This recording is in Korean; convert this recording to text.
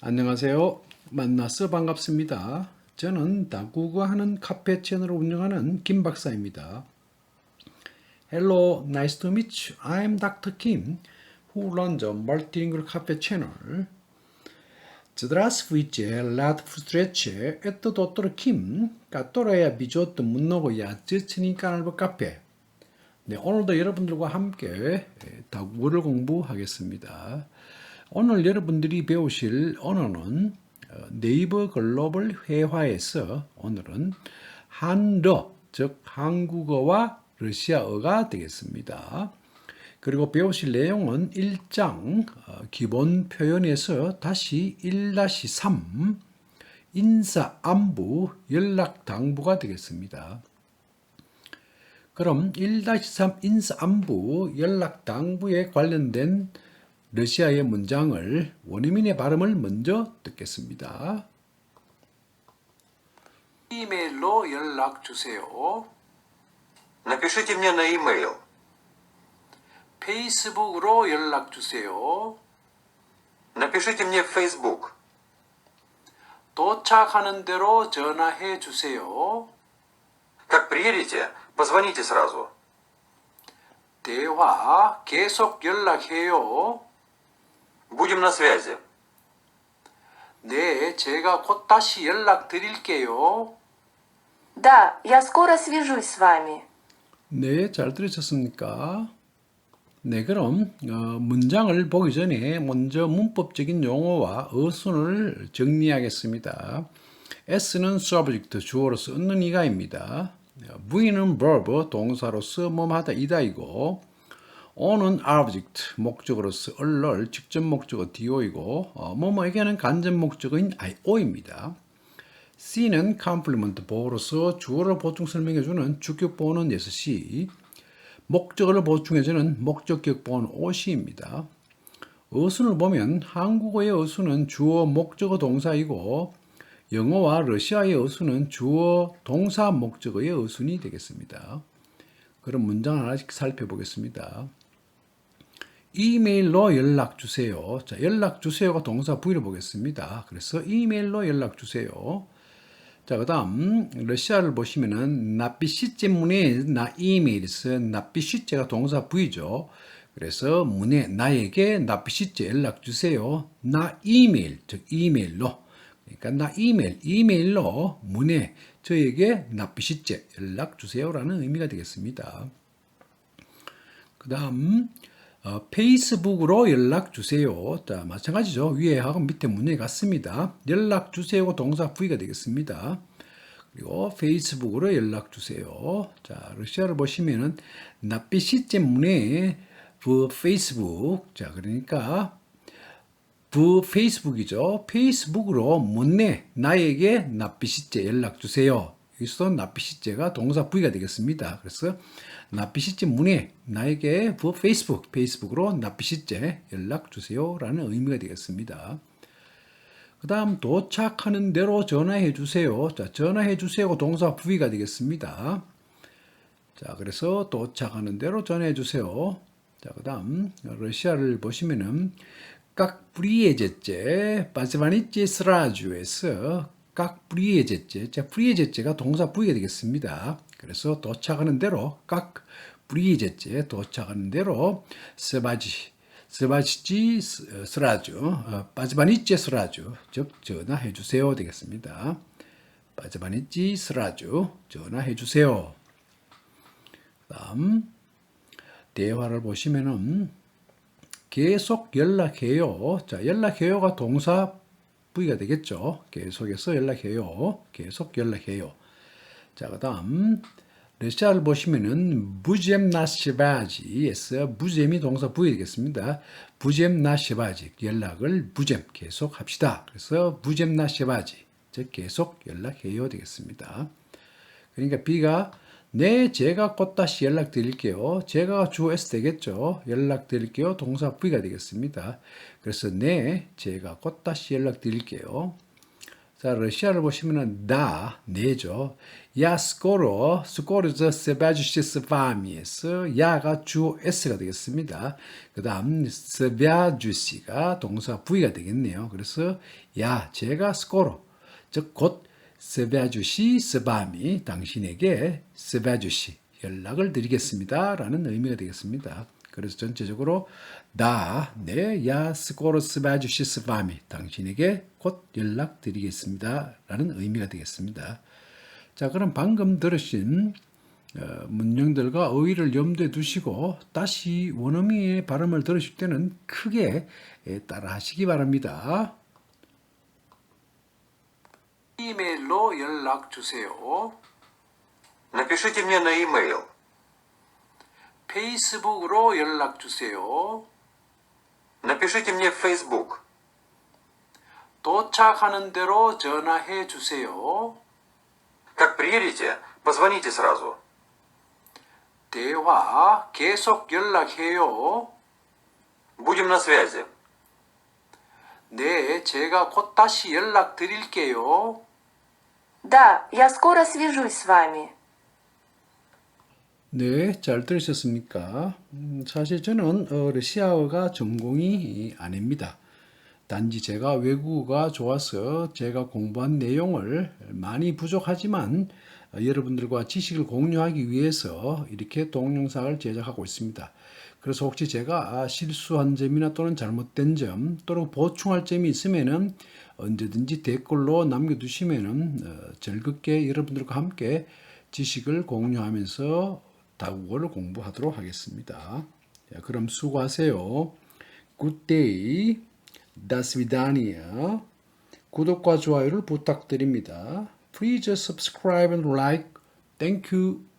안녕하세요. 만나서 반갑습니다. 저는 다국어 하는 카페 채널을 운영하는 김 박사입니다. Hello, nice to meet you. I'm Dr. Kim, who runs a multilingual cafe channel. Здравствуйте, рад встрече. Это доктор Ким, которая ведет много язычный канал в 카페. 네, 오늘도 여러분들과 함께 다국어를 공부하겠습니다. 오늘 여러분들이 배우실 언어는 어, 네이버 글로벌 회화에서 오늘은 한러, 즉 한국어와 러시아어가 되겠습니다. 그리고 배우실 내용은 1장 어, 기본 표현에서 다시 1-3 인사 안부 연락 당부가 되겠습니다. 그럼 1-3 인사 안부 연락 당부에 관련된 러시아의 문장을 원어민의 발음을 먼저 듣겠습니다. 이메일로 연락 주세요. Напишите мне на e-mail. 페이스북으로 연락 주세요. Напишите мне в Facebook. 도착하는 대로 전화해 주세요. Как приедете, позвоните сразу. 대화 계속 연락해요. Будем на связи. 네, 제가 곧 다시 연락 드릴게요. Да, я скоро свяжусь с вами. 네, 잘 들으셨습니까? 네, 그럼 어, 문장을 보기 전에 먼저 문법적인 용어와 어순을 정리하겠습니다. S는 subject, 주어로서 얻는 이가입니다. V는 verb, 동사로서 뭐하다 이다이고 O는 object, 목적으로서 얼럴, 직접 목적어 do이고 어, 뭐뭐에게는 간접 목적어인 io입니다. C는 complement 보호로서 주어를 보충 설명해주는 주격 보호는 예스시, 목적어를 보충해주는 목적격 보호는 오시입니다. 어순을 보면 한국어의 어순은 주어 목적어 동사이고 영어와 러시아의 어순은 주어 동사 목적어의 어순이 되겠습니다. 그럼 문장 하나씩 살펴보겠습니다. 이메일로 연락 주세요. 자, 연락 주세요가 동사 V를 보겠습니다. 그래서 이메일로 연락 주세요. 자, 그 다음, 러시아를 보시면은, 나피시제 문에 나 이메일에서 나피시제가 동사 V죠. 그래서 문에 나에게 나피시제 연락 주세요. 나 이메일, 즉 이메일로. 그러니까 나 이메일, 이메일로 문에 저에게 나피시제 연락 주세요라는 의미가 되겠습니다. 그 다음, 어, 페이스북으로 연락 주세요. 자, 마찬가지죠. 위에 하고 밑에 문에 같습니다. 연락 주세요 동사 V가 되겠습니다. 그리고 페이스북으로 연락 주세요. 자, 러시아를 보시면은 나피시제 문에 그 페이스북. 자, 그러니까 그 페이스북이죠. 페이스북으로 문내 나에게 나피시제 연락 주세요. 여기서 나피시제가 동사 V가 되겠습니다. 그래서 나피시제 문에 나에게 그 페이스북, 페이스북으로 나피시제 연락 주세요라는 의미가 되겠습니다. 그 다음 도착하는 대로 전화해 주세요. 자, 전화해 주세요 동사 V가 되겠습니다. 자, 그래서 도착하는 대로 전화해 주세요. 자, 그 다음 러시아를 보시면은 깍 프리에제제 빠즈바니제 스라주에서 깍 프리에제제 자 프리에제제가 동사 V가 되겠습니다. 그래서 도착하는 대로 깍 프리에제제 도착하는 대로 스바지 스바지지 스라주 빠즈바니제 스라주 즉 전화해 주세요 되겠습니다. 빠즈바니지 스라주 전화해 주세요. 다음 대화를 보시면은 계속 연락해요. 자, 연락해요가 동사 V가 되겠죠. 계속해서 연락해요. 계속 연락해요. 자, 그 다음, 러시아를 보시면은, 부잼 나시바지에서 부잼이 동사 V 되겠습니다. 부잼 나시바지. 연락을 부잼 계속 합시다. 그래서 부잼 나시바지. 즉, 계속 연락해요 되겠습니다. 그러니까 B가 네, 제가 곧 다시 연락드릴게요. 제가 주어 S 되겠죠. 연락드릴게요. 동사 V가 되겠습니다. 그래서 네, 제가 곧 다시 연락드릴게요. 자, 러시아를 보시면은 나, 네죠. 야 스코로, 스코르즈 세바주시 스바미에서 야가 주어 S가 되겠습니다. 그 다음 세바주시가 동사 V가 되겠네요. 그래서 야, 제가 스코로, 즉 곧 세바주시 스바미, 당신에게 세바주시 연락을 드리겠습니다. 라는 의미가 되겠습니다. 그래서 전체적으로 나, 네, 야, 스코르스 바주시 스 바미, 당신에게 곧 연락드리겠습니다. 라는 의미가 되겠습니다. 자, 그럼 방금 들으신 어, 문장들과 어휘를 염두에 두시고 다시 원어민의 발음을 들으실 때는 크게 예, 따라 하시기 바랍니다. 이메일로 연락 주세요. Напишите мне на e-mail. 페이스북으로 연락 주세요. Напишите мне в Facebook. 도착하는 대로 전화해 주세요. Как приедете, позвоните сразу. 대화 계속 연락해요. Будем на связи. 네, 제가 곧 다시 연락 드릴게요. Да, я скоро свяжусь с вами. 네, 잘 들으셨습니까? 음, 사실 저는 어, 러시아어가 전공이 아닙니다. 단지 제가 외국어가 좋아서 제가 공부한 내용을 많이 부족하지만 어, 여러분들과 지식을 공유하기 위해서 이렇게 동영상을 제작하고 있습니다. 그래서 혹시 제가 아, 실수한 점이나 또는 잘못된 점 또는 보충할 점이 있으면 언제든지 댓글로 남겨두시면은 어, 즐겁게 여러분들과 함께 지식을 공유하면서 다국어를 공부하도록 하겠습니다. 예, 그럼 수고하세요. Good day. 다스비다니아. 구독과 좋아요를 부탁드립니다. Please subscribe and like. Thank you.